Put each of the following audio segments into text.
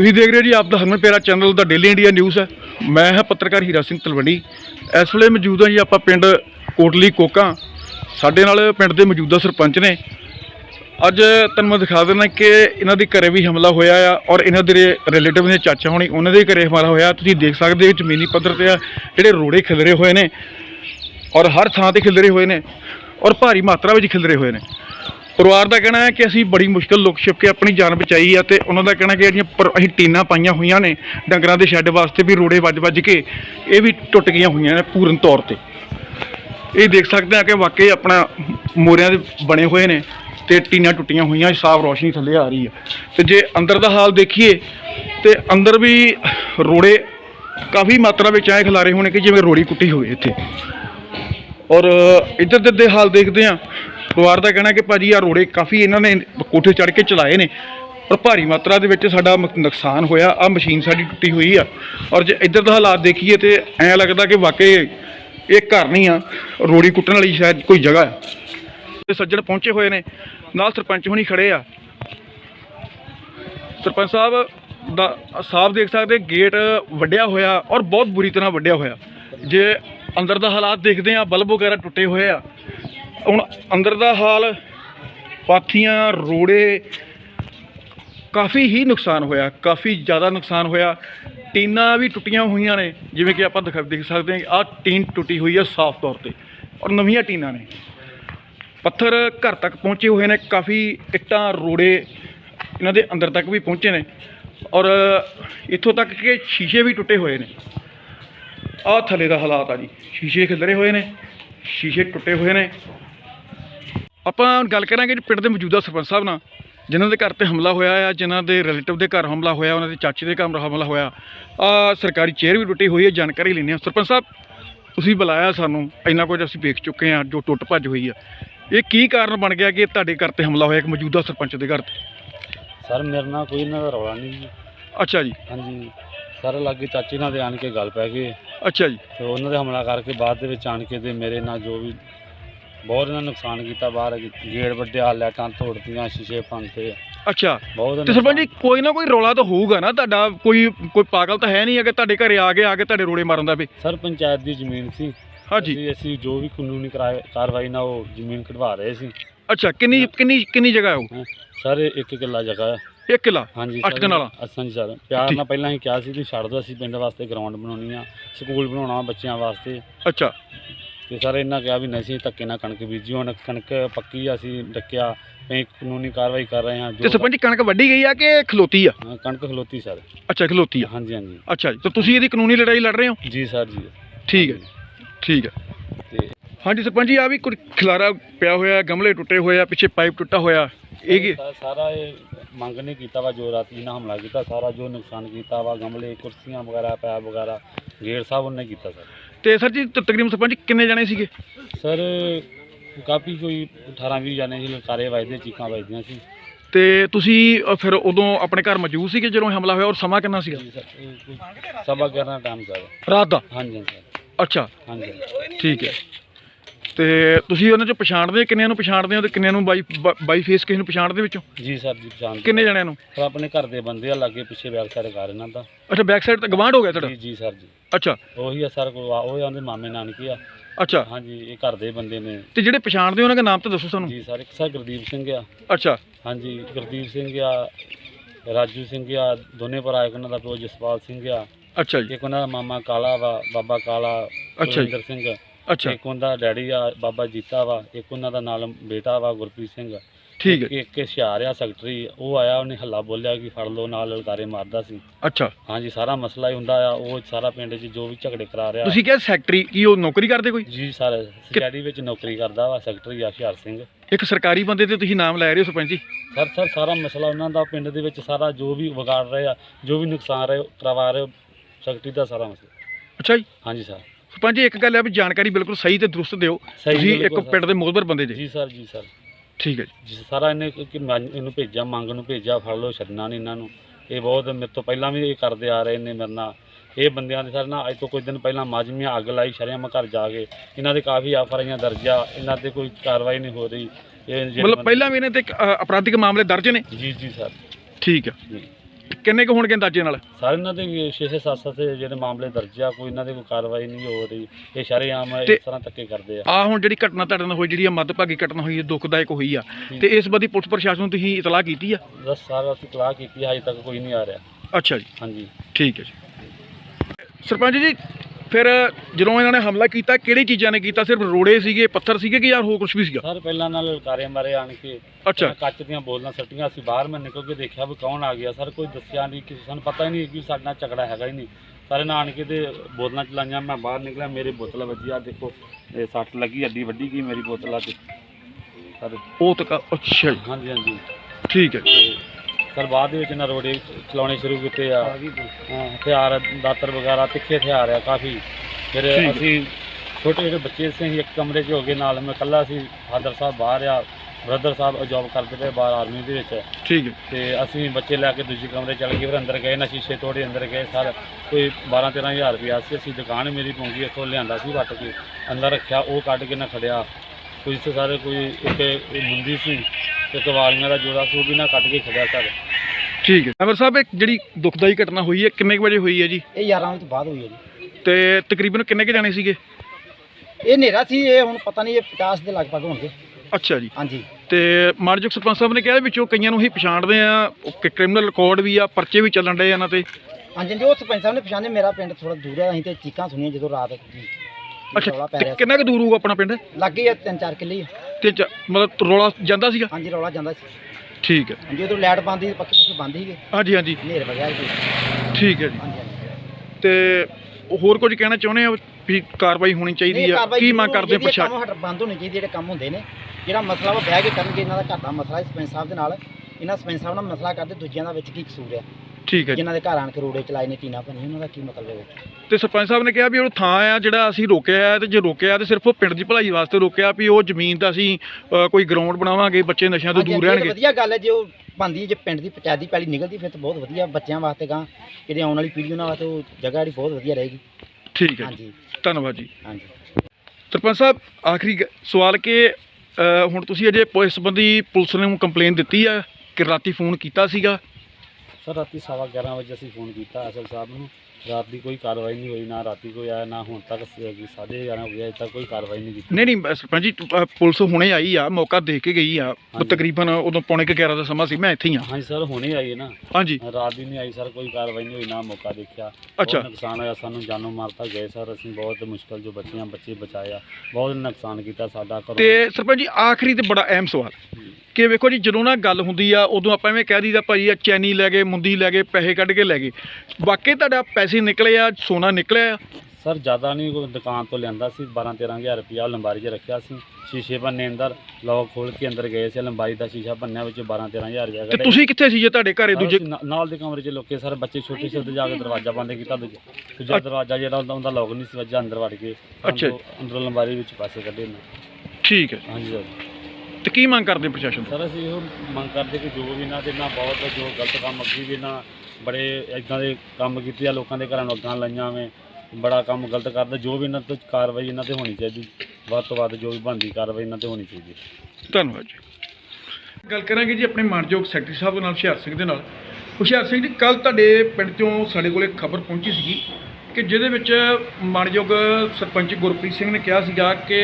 ਤੁਸੀਂ ਦੇਖ ਰਹੇ ਹੋ ਜੀ, ਆਪ ਦਾ ਹਰਮਨ ਪਿਆਰਾ ਚੈਨਲ ਦਾ ਡੇਲੀ ਇੰਡੀਆ ਨਿਊਜ਼ ਹੈ। ਮੈਂ ਹਾਂ ਪੱਤਰਕਾਰ ਹੀਰਾ ਸਿੰਘ ਤਲਵੰਡੀ। ਇਸ ਵੇਲੇ ਮੌਜੂਦ ਹਾਂ ਜੀ ਆਪਾਂ ਪਿੰਡ ਕੋਟਲੀ ਕੋਕਾ। ਸਾਡੇ ਨਾਲ ਪਿੰਡ ਦੇ ਮੌਜੂਦਾ ਸਰਪੰਚ ਨੇ। ਅੱਜ ਤੁਹਾਨੂੰ ਮੈਂ ਦਿਖਾ ਦਿੰਦਾ ਕਿ ਇਹਨਾਂ ਦੇ ਘਰੇ ਵੀ ਹਮਲਾ ਹੋਇਆ ਆ ਔਰ ਇਹਨਾਂ ਦੇ ਰਿਲੇਟਿਵ ਨੇ ਚਾਚਾ ਹੋਣੀ, ਉਹਨਾਂ ਦੇ ਘਰੇ ਹਮਲਾ ਹੋਇਆ। ਤੁਸੀਂ ਦੇਖ ਸਕਦੇ ਹੋ, ਜ਼ਮੀਨੀ ਪੱਧਰ ਤੇ ਆ, ਜਿਹੜੇ ਰੋੜੇ ਖਿਲਰੇ ਹੋਏ ਨੇ ਔਰ ਹਰ ਥਾਂ ਤੇ ਖਿਲਰੇ ਹੋਏ ਨੇ ਔਰ ਭਾਰੀ ਮਾਤਰਾ ਵਿੱਚ ਖਿਲਰੇ ਹੋਏ ਨੇ। ਪਰਿਵਾਰ ਦਾ ਕਹਿਣਾ ਹੈ ਕਿ ਅਸੀਂ ਬੜੀ ਮੁਸ਼ਕਲ ਲੁਕ ਛਿਪ ਕੇ ਆਪਣੀ ਜਾਨ ਬਚਾਈ ਆ ਤੇ ਉਹਨਾਂ ਦਾ ਕਹਿਣਾ ਕਿ ਜਿਹੜੀਆਂ ਪਰ- ਅਸੀਂ ਟੀਨਾਂ ਪਾਈਆਂ ਹੋਈਆਂ ਨੇ ਡੰਗਰਾਂ ਦੇ ਸ਼ੈੱਡ ਵਾਸਤੇ ਵੀ ਰੋੜੇ ਵੱਜ-ਵੱਜ ਕੇ ਇਹ ਵੀ ਟੁੱਟ ਗਈਆਂ ਹੋਈਆਂ ਨੇ ਪੂਰਨ ਤੌਰ ਤੇ। ਇਹ ਦੇਖ ਸਕਦੇ ਆ ਕਿ ਵਾਕਈ ਆਪਣਾ ਮੋਰਿਆਂ ਦੇ ਬਣੇ ਹੋਏ ਨੇ ਤੇ ਟੀਨਾਂ ਟੁੱਟੀਆਂ ਹੋਈਆਂ, ਸਾਫ਼ ਰੋਸ਼ਨੀ ਥੱਲੇ ਆ ਰਹੀ ਹੈ ਤੇ ਜੇ ਅੰਦਰ ਦਾ ਹਾਲ ਦੇਖੀਏ ਤੇ ਅੰਦਰ ਵੀ ਰੋੜੇ ਕਾਫੀ ਮਾਤਰਾ ਵਿੱਚ ਐਂ ਖਿਲਾਰੇ ਹੋਣੇ ਕਿ ਜਿਵੇਂ ਰੋੜੀ ਕੁੱਟੀ ਹੋਵੇ ਇੱਥੇ। ਔਰ ਇੱਧਰ ਦੇ ਦੇ ਹਾਲ ਦੇਖਦੇ ਆ ਪਰਿਵਾਰ ਦਾ ਕਹਿਣਾ ਕਿ ਭਾਜੀ ਆ ਰੋੜੇ ਕਾਫੀ ਇਹਨਾਂ ਨੇ ਕੋਠੇ ਚੜ੍ਹ ਕੇ ਚਲਾਏ ਨੇ ਔਰ ਭਾਰੀ ਮਾਤਰਾ ਦੇ ਵਿੱਚ ਸਾਡਾ ਮ- ਨੁਕਸਾਨ ਹੋਇਆ ਆ ਮਸ਼ੀਨ ਸਾਡੀ ਟੁੱਟੀ ਹੋਈ ਆ। ਔਰ ਜੇ ਇੱਧਰ ਦਾ ਹਾਲਾਤ ਦੇਖੀਏ ਤੇ ਐਂ ਲੱਗਦਾ ਕਿ ਵਾਕਈ ਇਹ ਘਰ ਨਹੀਂ ਆ, ਰੋੜੀ ਕੁੱਟਣ ਵਾਲੀ ਸ਼ਾਇਦ ਕੋਈ ਜਗ੍ਹਾ ਆ। ਤੇ ਸੱਜਣ ਪਹੁੰਚੇ ਹੋਏ ਨੇ, ਨਾਲ ਸਰਪੰਚ ਹੁਣੀ ਖੜੇ ਆ। ਸਰਪੰਚ ਸਾਹਿਬ ਦਾ, ਸਾਹਿਬ ਦੇਖ ਸਕਦੇ, ਗੇਟ ਵੱਡਿਆ ਹੋਇਆ ਔਰ ਬਹੁਤ ਬੁਰੀ ਤਰ੍ਹਾਂ ਵੱਡਿਆ ਹੋਇਆ। ਜੇ ਅੰਦਰ ਦਾ ਹਾਲਾਤ ਦੇਖਦੇ ਆ, ਬਲਬ ਵਗੈਰਾ ਟੁੱਟੇ ਹੋਏ ਆ ਹੁਣ ਅੰਦਰ ਦਾ ਹਾਲ ਪਾਥੀਆਂ, ਰੋੜੇ ਕਾਫੀ ਹੀ ਨੁਕਸਾਨ ਹੋਇਆ, ਕਾਫੀ ਜ਼ਿਆਦਾ ਨੁਕਸਾਨ ਹੋਇਆ। ਟੀਨਾਂ ਵੀ ਟੁੱਟੀਆਂ ਹੋਈਆਂ ਨੇ, ਜਿਵੇਂ ਕਿ ਆਪਾਂ ਦਿਖਾ, ਦੇਖ ਸਕਦੇ ਹਾਂ ਆਹ ਟੀਨ ਟੁੱਟੀ ਹੋਈ ਹੈ ਸਾਫ਼ ਤੌਰ ਤੇ, ਔਰ ਨਵੀਆਂ ਟੀਨਾਂ ਨੇ। ਪੱਥਰ ਘਰ ਤੱਕ ਪਹੁੰਚੇ ਹੋਏ ਨੇ, ਕਾਫੀ ਇੱਟਾਂ, ਰੋੜੇ ਇਹਨਾਂ ਦੇ ਅੰਦਰ ਤੱਕ ਵੀ ਪਹੁੰਚੇ ਨੇ, ਔਰ ਇੱਥੋਂ ਤੱਕ ਕਿ ਸ਼ੀਸ਼ੇ ਵੀ ਟੁੱਟੇ ਹੋਏ ਨੇ। ਆਹ ਥੱਲੇ ਦਾ ਹਾਲਾਤ ਆ ਜੀ, ਸ਼ੀਸ਼ੇ ਖਿਲਰੇ ਹੋਏ ਨੇ, ਸ਼ੀਸ਼ੇ ਟੁੱਟੇ ਹੋਏ ਨੇ ਆਪਾਂ ਹੁਣ ਗੱਲ ਕਰਾਂਗੇ ਜੀ ਪਿੰਡ ਦੇ ਮੌਜੂਦਾ ਸਰਪੰਚ ਸਾਹਿਬ ਨਾਲ ਜਿਨ੍ਹਾਂ ਦੇ ਘਰ ਤੇ ਹਮਲਾ ਹੋਇਆ ਆ ਜਿਨ੍ਹਾਂ ਦੇ ਰਿਲੇਟਿਵ ਦੇ ਘਰ ਹਮਲਾ ਹੋਇਆ ਉਹਨਾਂ ਦੇ ਚਾਚੇ ਦੇ ਘਰ ਹਮਲਾ ਹੋਇਆ। ਆ ਸਰਕਾਰੀ ਚੇਅਰ ਵੀ ਟੁੱਟੀ ਹੋਈ ਹੈ ਜਾਣਕਾਰੀ ਲੈਣੀ ਆ ਸਰਪੰਚ ਸਾਹਿਬ ਤੁਸੀਂ ਬੁਲਾਇਆ ਸਾਨੂੰ ਇੰਨਾ ਕੁਝ ਅਸੀਂ ਵੇਖ ਚੁੱਕੇ ਆ ਜੋ ਟੁੱਟ ਭੱਜ ਹੋਈ ਆ। ਇਹ ਕੀ ਕਾਰਨ ਬਣ ਗਿਆ ਕਿ ਤੁਹਾਡੇ ਘਰ ਤੇ ਹਮਲਾ ਹੋਇਆ ਇੱਕ ਮੌਜੂਦਾ ਸਰਪੰਚ ਦੇ ਘਰ ਤੇ? ਸਰ ਮੇਰੇ ਨਾਲ ਕੋਈ ਇਹਨਾਂ ਦਾ ਰੌਲਾ ਨਹੀਂ ਜੀ। ਅੱਛਾ ਜੀ। ਹਾਂਜੀ। ਸਰ ਲਾਗੇ ਚਾਚੇ ਨਾਲ ਦੇ ਆਣ ਕੇ ਗੱਲ ਪੈ ਗਈ। ਅੱਛਾ ਜੀ। ਤੇ ਉਹਨਾਂ ਦੇ ਹਮਲਾ ਕਰਕੇ ਬਾਅਦ ਦੇ ਵਿੱਚ ਆਣ ਕੇ ਤੇ ਮੇਰੇ ਨਾਲ ਜੋ ਵੀ ਬਹੁਤ ਇਹਨਾਂ ਨੁਕਸਾਨ ਕੀਤਾ ਬਾਹਰ ਗੇੜ ਵੱਡਿਆ ਲੈਟਾਂ ਤੋੜਤੀਆਂ ਸ਼ੀਸ਼ੇ ਭੰਨਤੇ ਅੱਛਾ। ਬਹੁਤ ਤੇ ਸਰਪੰਚ ਜੀ ਕੋਈ ਨਾ ਕੋਈ ਰੌਲਾ ਤਾਂ ਹੋਊਗਾ ਨਾ ਤੁਹਾਡਾ ਕੋਈ ਕੋਈ ਪਾਗਲ ਤਾਂ ਹੈ ਨਹੀਂ ਕਿ ਤੁਹਾਡੇ ਘਰੇ ਆ ਕੇ ਆ ਕੇ ਤੁਹਾਡੇ ਰੋੜੇ ਮਾਰਨ ਦਾ ਵੀ। ਸਰ ਪੰਚਾਇਤ ਦੀ ਜ਼ਮੀਨ ਸੀ। ਹਾਂਜੀ। ਅਸੀਂ- ਅਸੀਂ ਜੋ ਵੀ ਕਾਨੂੰਨੀ ਕਰਾ- ਕਾਰਵਾਈ ਨਾਲ ਉਹ ਜ਼ਮੀਨ ਕਢਵਾ ਰਹੇ ਸੀ। ਅੱਛਾ ਕਿੰਨੀ ਕਿੰਨੀ ਕਿੰਨੀ ਜਗ੍ਹਾ ਹੈ ਉਹ? ਹੈਂ। ਸਰ ਇੱਕ ਕਿੱਲਾ ਜਗ੍ਹਾ ਹੈ। ਇੱਕ ਕਿੱਲਾ? ਹਾਂਜੀ ਅੱਠ ਕਨਾਲਾਂ? ਅਸਾਂ ਜੀ ਸਰ ਪਿਆਰ ਠੀਕ। ਨਾਲ ਪਹਿਲਾਂ ਹੀ ਕਿਹਾ ਸੀ ਵੀ ਛੱਡ ਦਿਓ ਅਸੀਂ ਪਿੰਡ ਵਾਸਤੇ ਗਰਾਊਂਡ ਬਣਾਉਣੀ ਆ ਸਕੂਲ ਬਣਾਉਣਾ ਬੱਚਿਆਂ ਵਾਸਤੇ। ਅੱਛਾ। ਤੇ ਸਰ ਇਹਨਾਂ ਕਿਹਾ ਵੀ ਨਹੀਂ ਅਸੀਂ ਧੱਕੇ ਨਾਲ ਕਣਕ ਬੀਜੀ ਹੁਣ ਕਣਕ ਪੱਕੀ ਆ, ਅਸੀਂ ਡੱਕਿਆ ਅਸੀਂ ਕਾਨੂੰਨੀ ਕਾਰਵਾਈ ਕਰ ਰਹੇ ਹਾਂ ਤੇ ਸਰਪੰਚ ਜੀ ਕਣਕ ਵੱਢੀ ਗਈ ਆ ਕਿ ਖਲੋਤੀ ਆ? ਹਾਂ, ਕਣਕ ਖਲੋਤੀ ਸਰ। ਅੱਛਾ ਖਲੋਤੀ ਆ। ਹਾਂਜੀ ਹਾਂਜੀ। ਅੱਛਾ ਜੀ ਤੇ ਤੁਸੀਂ ਇਹਦੀ ਕਾਨੂੰਨੀ ਲੜਾਈ ਲੜ ਰਹੇ ਹੋ? ਜੀ ਸਰ ਜੀ। ਠੀਕ ਹੈ ਠੀਕ ਹੈ। ਤੇ ਹਾਂਜੀ ਸਰਪੰਚ ਜੀ ਆ ਵੀ ਕੁਝ ਖਿਲਾਰਾ ਪਿਆ ਹੋਇਆ ਗਮਲੇ ਟੁੱਟੇ ਹੋਏ ਆ ਪਿੱਛੇ ਪਾਈਪ ਟੁੱਟਾ ਹੋਇਆ। ਇਹ ਕੀ? ਸਾ- ਸਾਰਾ ਇਹ ਮੰਗ ਨਹੀਂ ਕੀਤਾ ਵਾ ਜੋ ਰਾਤੀ ਇਹਨਾਂ ਹਮਲਾ ਕੀਤਾ ਸਾਰਾ ਜੋ ਨੁਕਸਾਨ ਕੀਤਾ ਵਾ ਗਮਲੇ ਕੁਰਸੀਆਂ ਵਗੈਰਾ ਪੈਪ ਵਗੈਰਾ ਗੇਟ ਸਾਹਿਬ ਉਹਨੇ ਕੀਤਾ ਸਰ। ਤੇ ਸਰ ਜੀ ਤ- ਤਕਰੀਬਨ ਸਰਪੰਚ ਕਿੰਨੇ ਜਣੇ ਸੀਗੇ? ਸਰ ਕਾਫੀ ਕੋਈ 18 20 ਜਾਣੇ ਸੀ ਲਲਕਾਰੇ ਵੱਜਦੇ ਚੀਕਾਂ ਵੱਜਦੀਆਂ ਸੀ। ਤੇ ਤੁਸੀਂ ਅ, ਫਿਰ ਉਦੋਂ ਆਪਣੇ ਘਰ ਮੌਜੂਦ ਸੀਗੇ ਜਦੋਂ ਇਹ ਹਮਲਾ ਹੋਇਆ ਔਰ ਸਮਾਂ ਕਿੰਨਾ ਸੀਗਾ? ਜੀ ਸਰ, ਇਹ ਕੋਈ ਸਭਾ ਕਰਨਾ ਟਾਈਮ ਸਰ ਰਾਤ ਦਾ? ਹਾਂਜੀ ਹਾਂਜੀ। ਸਰ ਅੱਛਾ। ਹਾਂਜੀ। ਠੀਕ ਹੈ। ਤੇ ਤੁਸੀਂ ਉਹਨਾਂ ਚੋਂ ਪਛਾਣਦੇ ਕਿੰਨਿਆਂ ਨੂੰ ਪਛਾਣਦੇ ਹੋ ਤੇ ਕਿੰਨਿਆਂ ਨੂੰ ਬਾਈ ਬਾਈ ਫੇਸ ਕਿਸੇ ਨੂੰ ਪਛਾਣਦੇ ਵਿੱਚੋਂ? ਜੀ ਸਰ ਜੀ ਪਛਾਣ ਕਿੰਨੇ ਜਣਿਆਂ ਨੂੰ? ਸਰ ਆਪਣੇ ਘਰ ਦੇ ਬੰਦੇ ਆ ਲਾਗੇ ਪਿੱਛੇ ਬੈਕ ਸਾਈਡ ਘਰ ਇਹਨਾਂ ਦਾ। ਅੱਛਾ ਬੈਕ ਸਾਈਡ ਤੇ ਗਵਾਂਢ ਹੋ ਗਿਆ ਤੁਹਾਡਾ? ਜੀ ਜੀ ਸਰ ਜੀ। ਅੱਛਾ। ਉਹੀ ਆ ਸਰ ਕੋਲ ਉਹ ਆਂਦੇ ਮਾਮੇ ਨਾਨਕੀ ਆ। ਅੱਛਾ। ਹਾਂਜੀ ਇਹ ਘਰ ਦੇ ਬੰਦੇ ਨੇ। ਤੇ ਜਿਹੜੇ ਪਛਾਣਦੇ ਉਹਨਾਂ ਦਾ ਨਾਮ ਤਾਂ ਦੱਸੋ ਸਾਨੂੰ। ਜੀ ਸਰ ਇੱਕ ਸਰ ਗੁਰਦੀਪ ਸਿੰਘ ਆ। ਅੱਛਾ। ਹਾਂਜੀ ਗੁਰਦੀਪ ਸਿੰਘ ਆ ਰਾਜੂ ਸਿੰਘ ਆ ਦੋਨੇ ਭਰਾ ਇੱਕ ਉਹਨਾਂ ਦਾ ਪਿਓ ਜਸਪਾਲ ਸਿੰਘ ਆ। ਅੱਛਾ ਜੀ। ਇੱਕ ਉਹਨਾਂ ਦਾ ਮਾਮਾ ਕਾਲਾ ਵਾ ਬਾਬਾ ਕਾਲਾ ਅੱਛਾ ਜੀ। ਸਿੰਘ। ਅੱਛਾ। ਇੱਕ ਉਹਦਾ ਡੈਡੀ ਆ ਬਾਬਾ ਜੀਤਾ ਵਾ ਇੱਕ ਉਹਨਾਂ ਦਾ ਨਾਲ ਬੇਟਾ ਵਾ ਗੁਰਪ੍ਰੀਤ ਸਿੰਘ। ਠੀਕ ਹੈ। ਇੱਕ ਹੁਸ਼ਿਆਰ ਆ ਸੈਕਟਰੀ ਉਹ ਆਇਆ ਉਹਨੇ ਹੱਲਾ ਬੋਲਿਆ ਕਿ ਫੜ ਲਓ ਨਾਲ ਲਲਕਾਰੇ ਮਾਰਦਾ ਸੀ। ਅੱਛਾ। ਹਾਂਜੀ ਸਾਰਾ ਮਸਲਾ ਹੀ ਹੁੰਦਾ ਆ ਉਹ ਸਾਰਾ ਪਿੰਡ 'ਚ ਜੋ ਵੀ ਝਗੜੇ ਕਰਾ ਰਿਹਾ। ਤੁਸੀਂ ਕਿਹਾ ਸੈਕਟਰੀ ਕੀ ਉਹ ਨੌਕਰੀ ਕਰਦੇ ਕੋਈ? ਜੀ ਸਰ ਸਟੱਡੀ ਵਿੱਚ ਨੌਕਰੀ ਕਰਦਾ ਵਾ ਸੈਕਟਰੀ ਆ ਹੁਸ਼ਿਆਰ ਸਿੰਘ। ਇੱਕ ਸਰਕਾਰੀ ਬੰਦੇ ਤੇ ਤੁਸੀਂ ਨਾਮ ਲੈ ਰਹੇ ਹੋ ਸਰਪੰਚ ਜੀ? ਸਰ ਸਰ ਸਾਰਾ ਮਸਲਾ ਉਹਨਾਂ ਦਾ ਪਿੰਡ ਦੇ ਵਿੱਚ ਸਾਰਾ ਜੋ ਵੀ ਵਿਗਾੜ ਰਹੇ ਆ ਜੋ ਵੀ ਨੁਕਸਾਨ ਰਹੇ ਕਰਵਾ ਰਹੇ ਸੈਕਟਰੀ ਦਾ ਸਾਰਾ ਮਸਲਾ। ਅੱਛਾ ਜੀ। ਹਾਂਜੀ ਸਰ। ਸਰਪੰਚ ਜੀ ਇੱਕ ਗੱਲ ਹੈ ਵੀ ਜਾਣਕਾਰੀ ਬਿਲਕੁਲ ਸਹੀ ਤੇ ਦਰੁਸਤ ਦਿਓ। ਸਹੀ ਤੁਸੀਂ ਇੱਕ ਸਰ। ਪਿੰਡ ਦੇ ਮੋਹਬਰ ਬੰਦੇ ਜੇ। ਜੀ ਸਰ ਜੀ ਸਰ। ਠੀਕ ਹੈ ਜੀ। ਜੀ ਸਾਰਾ ਇਹਨੇ ਕਿ ਮੈਂ ਇਹਨੂੰ ਭੇਜਿਆ ਮੰਗ ਨੂੰ ਭੇਜਿਆ ਫੜ ਲਓ ਛੱਡਣਾ ਨਹੀਂ ਇਹਨਾਂ ਨੂੰ। ਇਹ ਬਹੁਤ ਮੇਰੇ ਤੋਂ ਪਹਿਲਾਂ ਵੀ ਇਹ ਕਰਦੇ ਆ ਰਹੇ ਨੇ ਮੇਰੇ ਨਾਲ। ਇਹ ਬੰਦਿਆਂ ਦੇ ਸਰ ਨਾ ਅੱਜ ਤੋਂ ਕੁਝ ਦਿਨ ਪਹਿਲਾਂ ਮਾਜਮੀਆਂ ਅੱਗ ਲਾਈ ਸ਼ਰਿਆਮ ਘਰ ਜਾ ਕੇ। ਇਹਨਾਂ ਦੇ ਕਾਫੀ ਆਫਰਾਈਆਂ ਦਰਜਾ ਇਹਨਾਂ ਤੇ ਕੋਈ ਕਾਰਵਾਈ ਨਹੀਂ ਹੋ ਰਹੀ। ਇਹ ਜਿਹੜੇ ਮਤਲਬ ਬੰਦੇ- ਪਹਿਲਾਂ ਵੀ ਇਹਨਾਂ ਤੇ ਇੱਕ, ਅ, ਅਪਰਾਧਿਕ ਮਾਮਲੇ ਦਰਜ ਨੇ? ਜੀ ਜੀ ਸਰ। ਠੀਕ ਹੈ। ਜੀ। ਕਿੰਨੇ ਕੁ ਹੋਣਗੇ ਅੰਦਾਜ਼ੇ ਨਾਲ? ਸਾਰੇ ਇਹਨਾਂ ਦੇ 6-6 7-7 ਜਿਹੜੇ ਮਾਮਲੇ ਦਰਜ ਆ ਕੋਈ ਇਹਨਾਂ ਦੇ ਕੋਈ ਕਾਰਵਾਈ ਨਹੀਂ ਹੋ ਰਹੀ। ਇਹ ਸ਼ਰੇਆਮ ਤੇ- ਇਸ ਤਰ੍ਹਾਂ ਧੱਕੇ ਕਰਦੇ ਆ। ਆ ਹੁਣ ਜਿਹੜੀ ਘਟਨਾ ਤੁਹਾਡੇ ਨਾਲ ਹੋਈ ਜਿਹੜੀ ਆ ਮੱਦਭਾਗੀ ਘਟਨਾ ਹੋਈ ਹੈ ਦੁਖਦਾਇਕ ਹੋਈ ਆ। ਤੇ ਇਸ ਬਾਰੇ ਪੁਲਿਸ ਪ੍ਰਸ਼ਾਸਨ ਨੂੰ ਤੁਸੀਂ ਇਤਲਾਹ ਕੀਤੀ ਆ? ਬਸ ਸਾਰਾ ਅਸੀਂ ਤਲਾਹ ਕੀਤੀ ਹੈ, ਹਜੇ ਤੱਕ ਕੋਈ ਨਹੀਂ ਆ ਰਿਹਾ। ਅੱਛਾ ਜੀ। ਹਾਂਜੀ। ਠੀਕ ਹੈ ਜੀ। ਸਰਪੰਚ ਜੀ ਫਿਰ ਜਦੋਂ ਇਹਨਾਂ ਨੇ ਹਮਲਾ ਕੀਤਾ ਕਿਹੜੀ ਚੀਜ਼ਾਂ ਨੇ ਕੀਤਾ? ਸਿਰਫ ਰੋੜੇ ਸੀਗੇ ਪੱਥਰ ਸੀਗੇ ਕਿ ਯਾਰ ਹੋਰ ਕੁਝ ਵੀ ਸੀਗਾ? ਸਰ ਪਹਿਲਾਂ ਨਾਲ ਲਲਕਾਰੇ ਮਾਰੇ ਆਣ ਕੇ ਅੱਛਾ। ਮੈਂ ਕੱਚ ਦੀਆਂ ਬੋਲਾਂ ਸੱਟੀਆਂ ਅਸੀਂ ਬਾਹਰ ਮੈਂ ਨਿਕਲ ਕੇ ਦੇਖਿਆ ਵੀ ਕੌਣ ਆ ਗਿਆ। ਸਰ ਕੋਈ ਦੱਸਿਆ ਨਹੀਂ ਕਿਸੇ ਸਾਨੂੰ ਪਤਾ ਹੀ ਨਹੀਂ ਕਿ ਸਾਡੇ ਨਾਲ ਝਗੜਾ ਹੈਗਾ ਹੀ ਨਹੀਂ। ਸਾਰੇ ਨਾਲ ਆਣ ਕੇ ਤੇ ਬੋਤਲਾਂ ਚਲਾਈਆਂ ਮੈਂ ਬਾਹਰ ਨਿਕਲਿਆ ਮੇਰੀ ਬੋਤਲ ਵੱਜੀ ਆ ਦੇਖੋ ਇਹ ਸੱਟ ਲੱਗੀ ਅੱਡੀ ਵੱਡੀ ਗਈ ਮੇਰੀ ਬੋਤਲ ਤੇ। ਸਰ ਉਹ ਤੱਕ ਅੱਛਾ ਜੀ। ਹਾਂਜੀ ਹਾਂਜੀ। ਠੀਕ ਹੈ। ਤੇ ਸਰ ਬਾਅਦ ਦੇ ਵਿੱਚ ਇਹਨਾਂ ਰੋੜੇ ਚਲਾਉਣੇ ਸ਼ੁਰੂ ਕੀਤੇ ਆ। ਹਾਂ, ਹਥਿਆਰ ਦਾਤਰ ਵਗੈਰਾ ਤਿੱਖੇ ਹਥਿਆਰ ਆ ਕਾਫੀ। ਫਿਰ ਠੀਕ ਹੈ। ਅਸੀਂ ਛੋਟੇ ਛੋਟੇ ਬੱਚੇ ਸੀ ਅਸੀਂ ਇੱਕ ਕਮਰੇ 'ਚ ਹੋ ਗਏ ਨਾਲ। ਮੈਂ ਇਕੱਲਾ ਸੀ ਫਾਦਰ ਸਾਹਿਬ ਬਾਹਰ ਆ ਬ੍ਰਦਰ ਸਾਹਿਬ ਜੌਬ ਕਰਦੇ ਪਏ ਬਾਹਰ ਆਰਮੀ ਦੇ ਵਿੱਚ। ਠੀਕ ਹੈ। ਤੇ ਅਸੀਂ ਬੱਚੇ ਲੈ ਕੇ ਦੂਜੇ ਕਮਰੇ ਚਲੇ ਗਏ ਫਿਰ ਅੰਦਰ ਗਏ ਨਾ ਸ਼ੀਸ਼ੇ ਤੋੜੇ ਅੰਦਰ ਗਏ। ਸਰ ਕੋਈ 12 13 ਹਜ਼ਾਰ ਰੁਪਇਆ ਸੀ ਅਸੀਂ ਦੁਕਾਨ ਮੇਰੀ ਪੂੰਗੀ ਇੱਥੋਂ ਲਿਆਂਦਾ ਸੀ ਵੱਟ ਕੇ। ਅੰਦਰ ਰੱਖਿਆ ਉਹ ਕੱਢ ਕੇ ਨਾ ਖੜਿਆ। ਕੋਈ ਇੱਥੇ ਸਾਰੇ ਕੋਈ ਇੱਕ ਇਹ ਮੁੰਦੀ ਸੀ ਇੱਕ ਵਾਲੀਆਂ ਦਾ ਜੋੜਾ ਸੀ ਉਹ ਵੀ ਨਾ ਕੱਢ ਕੇ ਖੜਿਆ ਸਰ ਠੀਕ ਹੈ। ਅਮਰ ਸਾਹਿਬ ਇੱਕ ਜਿਹੜੀ ਦੁਖਦਾਈ ਘਟਨਾ ਹੋਈ ਹੈ ਕਿੰਨੇ ਕੁ ਵਜੇ ਹੋਈ ਹੈ ਜੀ? ਇਹ 11 ਵਜੇ ਤੋਂ ਬਾਅਦ ਹੋਈ ਹੈ ਜੀ। ਤੇ ਤਕਰੀਬਨ ਕਿੰਨੇ ਕੁ ਜਾਣੇ ਸੀਗੇ? ਇਹ ਹਨੇਰਾ ਸੀ ਇਹ ਹੁਣ ਪਤਾ ਨਹੀਂ ਇਹ 50 ਦੇ ਲਗਭਗ ਹੋਣਗੇ। ਅੱਛਾ ਜੀ। ਹਾਂਜੀ। ਤੇ ਮਾਨਯੋਗ ਸਰਪੰਚ ਸਾਹਿਬ ਨੇ ਕਿਹਾ ਵਿੱਚੋਂ ਕਈਆਂ ਨੂੰ ਹੀ ਪਛਾਣਦੇ ਆ ਕ੍ਰਿਮੀਨਲ ਰਿਕਾਰਡ ਵੀ ਆ ਪਰਚੇ ਵੀ ਚੱਲਣ ਡਏ ਇਹਨਾਂ ਤੇ। ਹਾਂਜੀ ਜੀ ਉਹ ਸਰਪੰਚ ਸਾਹਿਬ ਨੇ ਪਛਾਣੇ ਮੇਰਾ ਪਿੰਡ ਥੋੜਾ ਦੂਰ ਹੈ ਅਸੀਂ ਤੇ ਚੀਕਾਂ ਸੁਣੀਆਂ ਜਦੋਂ ਰਾਤ ਰੌਲਾ ਪੈ ਤੇ ਰਿਹਾ ਸੀ। ਕਿੰਨਾ ਕੁ ਦੂਰ ਹੋਊ ਆਪਣਾ ਪਿੰਡ? ਲੱਗੇ ਆ ਤਿੰਨ ਚਾਰ ਕਿੱਲੇ ਹੀ ਆ। ਤੇ ਚ- ਮਤਲਬ ਰੌਲਾ ਜਾਂਦਾ ਸੀਗਾ? ਹਾਂਜੀ ਰੌਲਾ ਜਾਂਦਾ ਸੀ। ਠੀਕ ਹੈ। ਹਾਂਜੀ ਉਦੋਂ ਲਾਈਟ ਬੰਦ ਸੀ ਪੱਕੇ ਪੁੱਕੇ ਬੰਦ ਸੀਗੇ। ਹਾਂਜੀ ਹਾਂਜੀ। ਹਨੇਰ ਵਗੈਰਾ ਸੀ। ਠੀਕ ਹੈ ਜੀ। ਹਾਂਜੀ ਹਾਂਜੀ। ਤੇ ਹੋਰ ਕੁਝ ਕਹਿਣਾ ਚਾਹੁੰਦੇ ਆ ਵੀ ਕਾਰਵਾਈ ਹੋਣੀ ਚਾਹੀਦੀ ਆ? ਕਾਰਵਾਈ ਕੀ ਮੰਗ ਜ਼ਰੂਰ ਕਰਦੇ ਹੋਣੀ ਚਾਹੀਦੀ ਹੈ, ਪ੍ਰਸ਼ਾਸਨ ਕੰਮ ਹਟ ਬੰਦ ਹੋਣੇ ਚਾਹੀਦੇ ਜਿਹੜੇ ਕੰਮ ਹੁੰਦੇ ਨੇ। ਜਿਹੜਾ ਮਸਲਾ ਵਾ ਬਹਿ ਕੇ ਕਰਨਗੇ ਇਹਨਾਂ ਦਾ ਘਰ ਦਾ ਮਸਲਾ ਹੈ ਸਰਪੰਚ ਸਾਹਿਬ ਦੇ ਨਾਲ। ਇਹਨਾਂ ਸਰਪੰਚ ਸਾਹਿਬ ਨਾਲ ਮਸਲਾ ਕਰਦੇ ਦੂਜਿਆਂ ਦਾ ਵਿੱਚ ਕੀ ਕਸੂਰ ਹੈ ਠੀਕ ਹੈ ਜੀ। ਜਿਨ੍ਹਾਂ ਦੇ ਘਰ ਆਣ ਕੇ ਰੋੜੇ ਚਲਾਏ ਨੇ ਟੀਨਾ ਭੰਨੀ ਉਹਨਾਂ ਦਾ ਕੀ ਮਤਲਬ ਹੈ? ਤੇ ਸਰਪੰਚ ਸਾਹਿਬ ਨੇ ਕਿਹਾ ਵੀ ਉਹ ਥਾਂ ਆ ਜਿਹੜਾ ਅਸੀਂ ਰੋਕਿਆ ਹੈ ਤੇ ਜੇ ਰੋਕਿਆ ਤੇ ਸਿਰਫ ਉਹ ਪਿੰਡ ਦੀ ਭਲਾਈ ਵਾਸਤੇ ਰੋਕਿਆ ਵੀ ਉਹ ਜ਼ਮੀਨ ਦਾ ਅਸੀਂ ਅ, ਕੋਈ ਗਰਾਊਂਡ ਬਣਾਵਾਂਗੇ ਬੱਚੇ ਨਸ਼ਿਆਂ ਤੋਂ ਹਾਂਜੀ, ਦੂਰ ਹਾਂਜੀ, ਇਹ ਤਾਂ ਰਹਿਣਗੇ। ਵਧੀਆ ਗੱਲ ਹੈ ਜੇ ਉਹ ਬੰਦੀ ਜੇ ਪਿੰਡ ਦੀ ਪੰਚਾਇਤ ਦੀ ਪੈਲੀ ਨਿਕਲਦੀ ਫਿਰ ਤਾਂ ਬਹੁਤ ਵਧੀਆ ਬੱਚਿਆਂ ਵਾਸਤੇ ਗਾਂ ਜਿਹੜੇ ਆਉਣ ਵਾਲੀ ਪੀੜ੍ਹੀ ਉਹਨਾਂ ਵਾਸਤੇ ਉਹ ਜਗ੍ਹਾ ਜਿਹੜੀ ਬਹੁਤ ਵਧੀਆ ਰਹੇਗੀ। ਠੀਕ ਹੈ ਜੀ। ਹਾਂਜੀ। ਧੰਨਵਾਦ ਜੀ। ਹਾਂਜੀ। ਸਰਪੰਚ ਸਾਹਿਬ ਆਖਰੀ ਗ- ਸਵਾਲ ਕਿ ਅ, ਹੁਣ ਤੁਸੀਂ ਅਜੇ ਪੁਲਿਸ ਸੰਬੰਧੀ ਪੁਲਿਸ ਨੂੰ ਕੰਪਲੇਨ ਦਿੱਤੀ ਆ ਕਿ ਰਾਤੀ ਫੋਨ ਕੀਤਾ ਸੀਗਾ? ਸਰ ਰਾਤੀ ਸਵਾ 11 ਵਜੇ ਅਸੀਂ ਫੋਨ ਕੀਤਾ ਐਸਐਲ ਸਾਹਿਬ ਨੂੰ। ਰਾਤ ਦੀ ਕੋਈ ਕਾਰਵਾਈ ਨਹੀਂ ਹੋਈ ਨਾ ਰਾਤੀ ਕੋਈ ਆਇਆ ਨਾ ਹੁਣ ਤੱਕ ਸ- ਸਾਢੇ 11 ਹੋ ਗਿਆ ਅਜੇ ਤੱਕ ਕੋਈ ਕਾਰਵਾਈ ਨਹੀਂ ਕੀਤੀ। ਨਹੀਂ ਨਹੀਂ ਸਰਪੰਚ ਜੀ ਅ, ਪੁਲਿਸ ਹੁਣੇ ਆਈ ਆ ਮੌਕਾ ਦੇਖ ਕੇ ਗਈ ਆ। ਹਾਂਜੀ। ਤਕਰੀਬਨ ਉਦੋਂ ਪੌਣੇ ਕੁ 11 ਦਾ ਸਮਾਂ ਸੀ ਮੈਂ ਇੱਥੇ ਹੀ ਆ। ਹਾਂਜੀ ਸਰ ਹੁਣੇ ਆਈ ਹੈ ਨਾ। ਹਾਂਜੀ। ਰਾਤ ਦੀ ਨਹੀਂ ਆਈ ਸਰ ਕੋਈ ਕਾਰਵਾਈ ਨਹੀਂ ਹੋਈ ਨਾ ਮੌਕਾ ਦੇਖਿਆ। ਅੱਛਾ। ਨੁਕਸਾਨ ਹੋਇਆ ਸਾਨੂੰ ਜਾਨੋਂ ਮਾਰਤਾ ਗਏ ਸਰ ਅਸੀਂ ਬਹੁਤ ਮੁਸ਼ਕਲ ਜੋ ਬੱਚੀਆਂ ਬੱਚੇ ਬਚਾਇਆ ਬਹੁਤ ਨੁਕਸਾਨ ਕੀਤਾ ਸਾਡਾ ਘਰੋਂ। ਤੇ ਸਰਪੰਚ ਜੀ ਆਖਰੀ ਤੇ ਬੜਾ ਅਹਿਮ ਸਵਾਲ। ਕਿ ਵੇਖੋ ਜੀ ਜਦੋਂ ਨਾ ਗੱਲ ਹੁੰਦੀ ਆ ਉਦੋਂ ਆਪਾਂ ਐਵੇਂ ਕਹਿ ਦਈਦਾ ਭਾਈ ਆ ਚੈਨੀ ਲੈ ਗਏ ਮੁੰਦੀ ਲੈ ਗਏ ਪੈਸੇ ਕੱਢ ਕੇ ਲੈ ਗਏ। ਵਾਕਈ ਤੁਹਾਡਾ ਪੈਸੇ ਨਿਕਲੇ ਆ ਸੋਨਾ ਨਿਕਲਿਆ ਆ। ਸਰ ਜ਼ਿਆਦਾ ਨਹੀਂ ਕੋਈ ਦੁਕਾਨ ਤੋਂ ਲਿਆਂਦਾ ਸੀ 12 13000 ਰੁਪਇਆ ਲੰਬਾਰੀ 'ਚ ਰੱਖਿਆ ਸੀ। ਸ਼ੀਸ਼ੇ ਭੰਨੇ ਅੰਦਰ ਲੋਕ ਖੋਲ ਕੇ ਅੰਦਰ ਗਏ ਸੀ ਲੰਬਾਰੀ ਦਾ ਸ਼ੀਸ਼ਾ ਭੰਨਿਆ ਵਿੱਚ 12 13000 ਰੁਪਇਆ ਤੇ ਕੱਢਿਆ। ਤੁਸੀਂ ਕਿੱਥੇ ਸੀ ਜੇ ਤੁਹਾਡੇ ਘਰੇ ਦੂਜੇ ਨਾਲ ਦੇ ਕਮਰੇ 'ਚ ਲੋਕੇ ਸਰ ਬੱਚੇ ਛੋਟੇ ਛੋਟੇ ਜਾ ਕੇ ਦਰਵਾਜ਼ਾ ਬੰਦ ਕੀਤਾ ਦੂਜਾ। ਦੂਜਾ ਦਰਵਾਜ਼ਾ ਜਿਹੜਾ ਹੁੰਦਾ ਉਹਦਾ ਲੋਕ ਨਹੀਂ ਸੀ ਵੱਜਾ ਅੰਦਰ ਵੜ ਕੇ ਅੱਛਾ। ਅੰਦਰੋਂ- ਅੰਦਰੋਂ ਲੰਬਾਰੀ ਵਿੱਚ ਪੈਸੇ ਕੱਢੇ ਨੇ। ਠੀਕ ਹੈ। ਹਾਂਜੀ ਸਰ। ਤੇ ਕੀ ਮੰਗ ਕਰਦੇ ਪ੍ਰਸ਼ਾਸਨ ਤੋਂ? ਸਰ ਅਸੀਂ ਇਹੋ ਮੰਗ ਕਰਦੇ ਕਿ ਜੋ ਵੀ ਇਹਨਾਂ ਦੇ ਨਾਲ ਬਹੁਤ ਜੋ ਗਲਤ ਕੰਮ ਅੱਗੇ ਵੀ ਇਹਨਾਂ ਬੜੇ ਇਦਾਂ ਦੇ ਕੰਮ ਕੀਤੇ ਆ ਲੋਕਾਂ ਦੇ ਘਰਾਂ ਨੂੰ ਅੱਗਾਂ ਲਾਈਆਂ ਵੇਂ ਬੜਾ ਕੰਮ ਗਲਤ ਕਰਦੇ ਜੋ ਵੀ ਇਹਨਾਂ ਤੋਂ ਕਾਰਵਾਈ ਇਹਨਾਂ ਤੇ ਹੋਣੀ ਚਾਹੀਦੀ ਵੱਧ ਤੋਂ ਵੱਧ ਜੋ ਵੀ ਬਣਦੀ ਕਾਰਵਾਈ ਇਹਨਾਂ ਤੇ ਹੋਣੀ ਚਾਹੀਦੀ। ਧੰਨਵਾਦ ਜੀ। ਗੱਲ ਕਰਾਂਗੇ ਜੀ ਆਪਣੇ ਮਾਨਯੋਗ ਸੈਕਟਰੀ ਸਾਹਿਬ ਦੇ ਨਾਲ ਹੁਸ਼ਿਆਰ ਸਿੰਘ ਦੇ ਨਾਲ। ਹੁਸ਼ਿਆਰ ਸਿੰਘ ਜੀ ਕੱਲ ਤੁਹਾਡੇ ਪਿੰਡ ਤੋਂ ਸਾਡੇ ਕੋਲੇ ਖਬਰ ਪਹੁੰਚੀ ਸੀਗੀ ਕਿ ਜਿਹਦੇ ਵਿੱਚ ਮਾਨਯੋਗ ਸਰਪੰਚ ਗੁਰਪ੍ਰੀਤ ਸਿੰਘ ਨੇ ਕਿਹਾ ਸੀਗਾ ਕਿ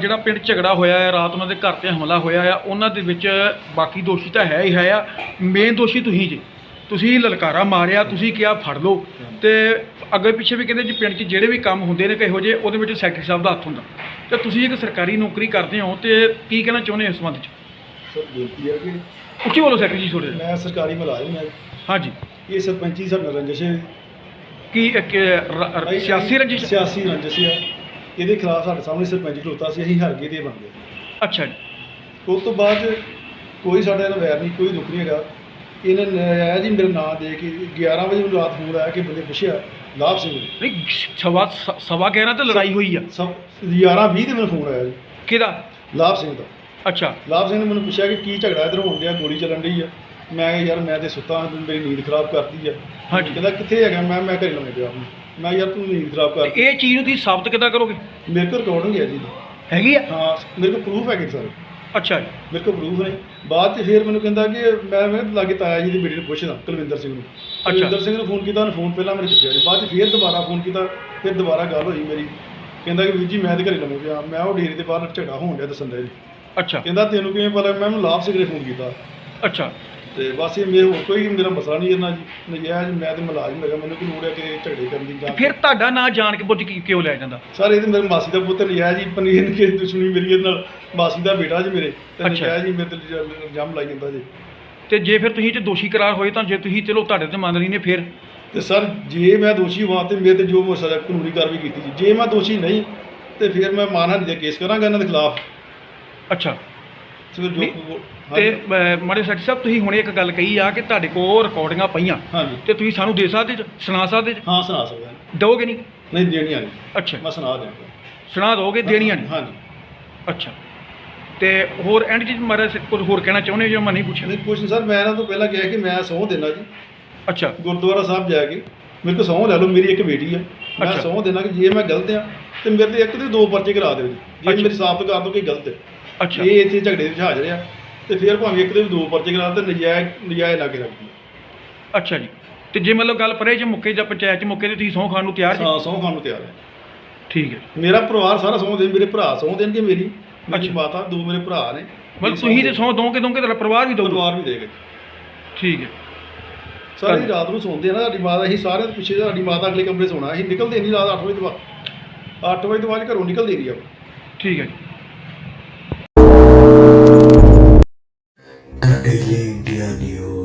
ਜਿਹੜਾ ਪਿੰਡ ਝਗੜਾ ਹੋਇਆ ਹੈ ਰਾਤ ਉਹਨਾਂ ਦੇ ਘਰ ਤੇ ਹਮਲਾ ਹੋਇਆ ਆ ਉਹਨਾਂ ਦੇ ਵਿੱਚ ਬਾਕੀ ਦੋਸ਼ੀ ਤਾਂ ਹੈ ਹੀ ਹੈ ਆ। ਮੇਨ ਦੋਸ਼ੀ ਤੁਸੀਂ ਜੀ। ਤੁਸੀਂ ਲਲਕਾਰਾ ਮਾਰਿਆ ਤੁਸੀਂ ਕਿਹਾ ਫੜ ਲਓ। ਤੇ ਅੱਗੇ ਪਿੱਛੇ ਵੀ ਕਹਿੰਦੇ ਜੀ ਪਿੰਡ 'ਚ ਜਿਹੜੇ ਵੀ ਕੰਮ ਹੁੰਦੇ ਨੇ ਕਿਹੋ ਜਿਹੇ ਉਹਦੇ ਵਿੱਚ ਸੈਕਟਰੀ ਸਾਹਿਬ ਦਾ ਹੱਥ ਹੁੰਦਾ। ਤੇ ਤੁਸੀਂ ਇੱਕ ਸਰਕਾਰੀ ਨੌਕਰੀ ਕਰਦੇ ਹੋ ਤੇ ਕੀ ਕਹਿਣਾ ਚਾਹੁੰਦੇ ਹੋ ਇਸ ਸੰਬੰਧ 'ਚ? ਸਰ ਬੇਨਤੀ ਹੈ ਕਿ ਉੱਚੀ ਬੋਲੋ ਸੈਕਟਰੀ ਜੀ ਥੋੜੇ ਮੈਂ ਸਰਕਾਰੀ ਮੁਲਾਜ਼ਮ ਹਾਂ। ਹਾਂਜੀ ਇਹ ਸਰਪੰਚੀ ਸਾਡਾ ਰੰਜਿਸ਼ ਹੈ। ਕੀ ਇੱਕ ਰ- ਰ- ਸਿਆਸੀ ਰੰਜਿਸ਼? ਸਿਆਸੀ ਰੰਜਿਸ਼ ਹੈ। ਇਹਦੇ ਖਿਲਾਫ ਸਾਡੇ ਸਾਹਮਣੇ ਸਰਪੰਚ ਖਲੋਤਾ ਸੀ ਅਸੀਂ ਹਾਰ ਗਏ ਬਣ ਗਏ ਅੱਛਾ ਜੀ। ਉਸ ਤੋਂ ਬਾਅਦ ਕੋਈ ਸਾਡੇ ਨਾਲ ਵੈਰ ਨਹੀਂ ਕੋਈ ਦੁੱਖ ਨਹੀਂ ਹੈਗਾ। ਇਹਨੇ ਨਜਾਇਜ਼ ਹੀ ਮੇਰਾ ਨਾਂ ਦੇ ਕੇ 11 ਵਜੇ ਮੈਨੂੰ ਰਾਤ ਫੋਨ ਆਇਆ ਕਿ ਬੰਦੇ ਪੁੱਛਿਆ ਲਾਭ ਸਿੰਘ ਨੇ। ਨਹੀਂ ਸਵਾ ਸਵਾ 11 ਤੇ ਲੜਾਈ ਹੋਈ ਆ? ਸਭ 11 20 ਤੇ ਮੈਨੂੰ ਫੋਨ ਆਇਆ ਜੀ। ਕਿਹਦਾ? ਲਾਭ ਸਿੰਘ ਦਾ। ਅੱਛਾ। ਲਾਭ ਸਿੰਘ ਨੇ ਮੈਨੂੰ ਪੁੱਛਿਆ ਕਿ ਕੀ ਝਗੜਾ ਇੱਧਰ ਹੋਣ ਡਿਆ ਗੋਲੀ ਚੱਲਣ ਡਈ ਆ। ਮੈਂ ਕਿਹਾ ਯਾਰ ਮੈਂ ਤੇ ਸੁੱਤਾ ਹਾਂ, ਤੂੰ ਮੇਰੀ ਨੀਂਦ ਖਰਾਬ ਕਰਤੀ ਆ। ਹਾਂਜੀ। ਕਹਿੰਦਾ ਕਿੱਥੇ ਹੈਗਾ? ਮੈਂ ਮੈਂ ਘਰੇ ਲੰਮੇ ਪਿਆ। ਹਾਂ ਮੈਂ ਯਾਰ ਤੂੰ ਨੀਂਦ ਖਰਾਬ ਤੇ ਕਰਤੀ ਇਹ ਚੀਜ਼ ਨੂੰ ਤੁਸੀਂ ਸਾਬਤ ਕਿੱਦਾਂ ਕਰੋਗੇ? ਮੇਰੇ ਕੋਲ ਰਿਕਾਰਡਿੰਗ ਹੈ ਜੀ। ਹੈਗੀ ਆ? ਹਾਂ ਮੇਰੇ ਕੋਲ ਪ੍ਰੂਫ ਹੈਗੇ ਸਰ। ਅੱਛਾ ਜੀ। ਮੇਰੇ ਕੋਲ ਪ੍ਰੂਫ ਨੇ। ਬਾਅਦ 'ਚ ਫਿਰ ਮੈਨੂੰ ਕਹਿੰਦਾ ਕਿ ਮੈਂ ਮੈਂ ਲਾਗੇ ਤਾਇਆ ਜੀ ਦੀ ਬੇਟੀ ਨੂੰ ਪੁੱਛਦਾ ਕੁਲਵਿੰਦਰ ਸਿੰਘ ਨੂੰ। ਕੁਲਵਿੰਦਰ ਸਿੰਘ ਨੂੰ ਫੋਨ ਕੀਤਾ ਉਹਨੇ ਫੋਨ ਪਹਿਲਾਂ ਮੇਰੇ ਚੁੱਕਿਆ ਨਹੀਂ ਬਾਅਦ 'ਚ ਫਿਰ ਦੁਬਾਰਾ ਫੋਨ ਕੀਤਾ ਫਿਰ ਦੁਬਾਰਾ ਗੱਲ ਹੋਈ ਮੇਰੀ। ਕਹਿੰਦਾ ਕਿ ਵੀਰ ਜੀ ਮੈਂ ਤੇ ਘਰੇ ਲੰਮੇ ਪਿਆ। ਮੈਂ ਉਹ ਡੇਰੇ ਦੇ ਬਾਹਰ ਝਗੜਾ ਹੋਣ ਡਿਆ ਦੱਸਣ ਦੇ ਅੱਛਾ। ਕਹਿੰਦਾ ਤੈਨੂੰ ਕਿਵੇਂ ਪਤਾ? ਮੈਂ ਉਹਨੂੰ ਲਾਭ ਸਿਗਰੇ ਫੋਨ ਕੀਤਾ। ਅੱਛਾ। ਤੇ ਬਸ ਇਹ ਮੇਰੇ ਕੋਈ ਮੇਰਾ ਮਸਲਾ ਨਹੀਂ ਇਹਨਾਂ ਜੀ। ਨਜਾਇਜ਼ ਮੈਂ ਤੇ ਮੁਲਾਜ਼ਮ ਹੈਗਾ ਮੈਨੂੰ ਕੋਈ ਲੋੜ ਹੈ ਕਿ ਝਗੜੇ ਕਰਨ ਦੀ ਜਾਂ ਫਿਰ ਤੁਹਾਡਾ ਨਾਂ ਜਾਣ ਕੇ ਬੁੱਝ ਕੇ ਕਿਉਂ ਲਿਆ ਜਾਂਦਾ? ਸਰ ਇਹ ਤੇ ਮੇਰੇ ਮਾਸੀ ਦਾ ਪੁੱਤ ਨਜਾਇਜ਼ ਹੀ ਪਨੀਰ ਕੇ ਦੁਸ਼ਮਣੀ ਮੇਰੀ ਇਹਦੇ ਨਾਲ ਮਾਸੀ ਦਾ ਬੇਟਾ ਜੀ ਮੇਰੇ ਤੇ ਅੱਛਾ। ਨਜਾਇਜ਼ ਹੀ ਮੇਰੇ ਤੇ ਇਲਜ਼ਾ- ਇਲਜ਼ਾਮ ਲਾਈ ਜਾਂਦਾ ਜੀ। ਤੇ ਜੇ ਫਿਰ ਤੁਸੀਂ ਤੇ ਦੋਸ਼ੀ ਕਰਾਰ ਹੋਏ ਤਾਂ ਜੇ ਤੁਸੀਂ ਚਲੋ ਤੁਹਾਡੇ ਤੇ ਮੰਨ ਲਈ ਨੇ ਫਿਰ? ਤੇ ਸਰ ਜੇ ਮੈਂ ਦੋਸ਼ੀ ਹਾਂ ਤੇ ਮੇਰੇ ਤੇ ਜੋ ਮਸਲਾ ਕਾਨੂੰਨੀ ਕਾਰਵਾਈ ਕੀਤੀ ਜੀ। ਜੇ ਮੈਂ ਦੋਸ਼ੀ ਨਹੀਂ ਤੇ ਫਿਰ ਮੈਂ ਮਾਨਹਾਨੀ ਦਾ ਕੇਸ ਕਰਾਂਗਾ ਇਹਨਾਂ ਦੇ ਖਿਲਾਫ। ਅੱਛਾ। ਫਿਰ ਜੋ ਨਹੀਂ, ਹਾਂਜੀ। ਤੇ ਅਹ, ਮਾੜੇ ਸਾਹਿਬ ਤੁਸੀਂ ਹੁਣੇ ਇੱਕ ਗੱਲ ਕਹੀ ਆ ਕਿ ਤੁਹਾਡੇ ਕੋਲ ਰਿਕਾਰਡਿੰਗਾਂ ਪਈਆਂ। ਹਾਂਜੀ। ਤੇ ਤੁਸੀਂ ਸਾਨੂੰ ਦੇ ਸਕਦੇ ਜੀ, ਸੁਣਾ ਸਕਦੇ ਜੀ? ਹਾਂ ਸੁਣਾ ਸਕਦਾ ਜੀ। ਦਿਓਗੇ ਨਹੀਂ? ਨਹੀਂ ਦੇਣੀਆਂ ਨਹੀਂ। ਅੱਛਾ। ਮੈਂ ਸੁਣਾ ਦਿਆਂਗਾ ਸੁਣਾ ਦੋਗੇ ਦੇਣੀਆਂ ਨਹੀਂ? ਹਾਂਜੀ। ਅੱਛਾ। ਤੇ ਹੋਰ ਐਂਡ ਚੀਜ਼ ਮਾਰੇ ਕੁਝ ਹੋਰ ਕਹਿਣਾ ਚਾਹੁੰਦੇ ਹੋ ਜੋ ਮੈਂ ਨਹੀਂ ਪੁੱਛਿਆ? ਨਹੀਂ ਨਹੀਂ ਸਰ ਮੈਂ ਇਹਨਾਂ ਤੋਂ ਪਹਿਲਾਂ ਕਿਹਾ ਕਿ ਮੈਂ ਸਹੁੰ ਦੇਣਾ ਜੀ। ਅੱਛਾ। ਗੁਰਦੁਆਰਾ ਸਾਹਿਬ ਜਾ ਕੇ ਮੇਰੇ ਕੋਲ ਸਹੁੰ ਲੈ ਲਓ ਮੇਰੀ ਇੱਕ ਬੇਟੀ ਆ। ਮੈਂ ਅੱਛਾ। ਸਹੁੰ ਦੇਣਾ ਕਿ ਜੇ ਮੈਂ ਗਲਤ ਆ ਤੇ ਮੇਰੇ ਤੇ ਇੱਕ ਤੇ ਦੋ ਪਰਚੇ ਕਰਾ ਦਿਓ ਜੀ। ਜੇ ਅੱਛਾ। ਮੇਰੀ ਸਾਬਤ ਕਰ ਦੋ ਕਿ ਗਲਤ ਹੈ ਅੱਛਾ। ਇਹ ਇੱਥੇ ਝਗੜੇ ਵਿੱਚ ਹਾਜ਼ਰ ਆ ਤੇ ਫਿਰ ਭਾਵੇਂ ਇੱਕ ਦੇ ਵੀ ਦੋ ਪਰਚੇ ਕਰਾ ਤੇ ਨਜਾਇਜ਼ ਨਜਾਇਜ਼ ਲਾ ਕੇ ਅੱਛਾ ਜੀ। ਤੇ ਜੇ ਮਤਲਬ ਗੱਲ ਪਰੇ ਜੇ ਮੁੱਕੇ ਜਾਂ ਪੰਚਾਇਤ ਚ ਮੁੱਕੇ ਤੇ ਤੁਸੀਂ ਸਹੁੰ ਖਾਣ ਨੂੰ ਤਿਆਰ ਜੀ? ਹਾਂ ਸਹੁੰ ਖਾਣ ਨੂੰ ਤਿਆਰ ਹੈ ਠੀਕ ਹੈ। ਮੇਰਾ ਪਰਿਵਾਰ ਸਾਰਾ ਸਹੁੰ ਦੇ ਮੇਰੇ ਭਰਾ ਸਹੁੰ ਦੇਣਗੇ ਮੇਰੀ। ਮੇਰੀ। ਮਾਤਾ ਦੋ ਮੇਰੇ ਭਰਾ ਨੇ। ਮਤਲਬ ਤੁਸੀਂ ਤੇ ਸਹੁੰ ਦੋਗੇ ਦੋਗੇ ਤੁਹਾਡਾ ਪਰਿਵਾਰ ਵੀ ਦਊਗਾ ਪਰਿਵਾਰ ਵੀ ਦੇਗਾ ਠੀਕ ਹੈ। ਸਾਰੀ ਰਾਤ ਨੂੰ ਸੌਂਦੇ ਆ ਨਾ ਸਾਡੀ ਮਾਤਾ ਅਸੀਂ ਸਾਰੇ ਦੇ ਪਿੱਛੇ ਸਾਡੀ ਮਾਤਾ ਅਗਲੇ ਕਮਰੇ ਸੌਣਾ। ਅਸੀਂ ਨਿਕਲਦੇ ਨਹੀਂ ਰਾਤ 8 ਵਜੇ ਤੋਂ ਬਾਅਦ। 8 ਵਜੇ ਤੋਂ ਬਾਅਦ ਘਰੋਂ ਨਿਕਲਦੇ ਨਹੀਂ ਆ ਠੀਕ ਹੈ ਜੀ। Daily India News.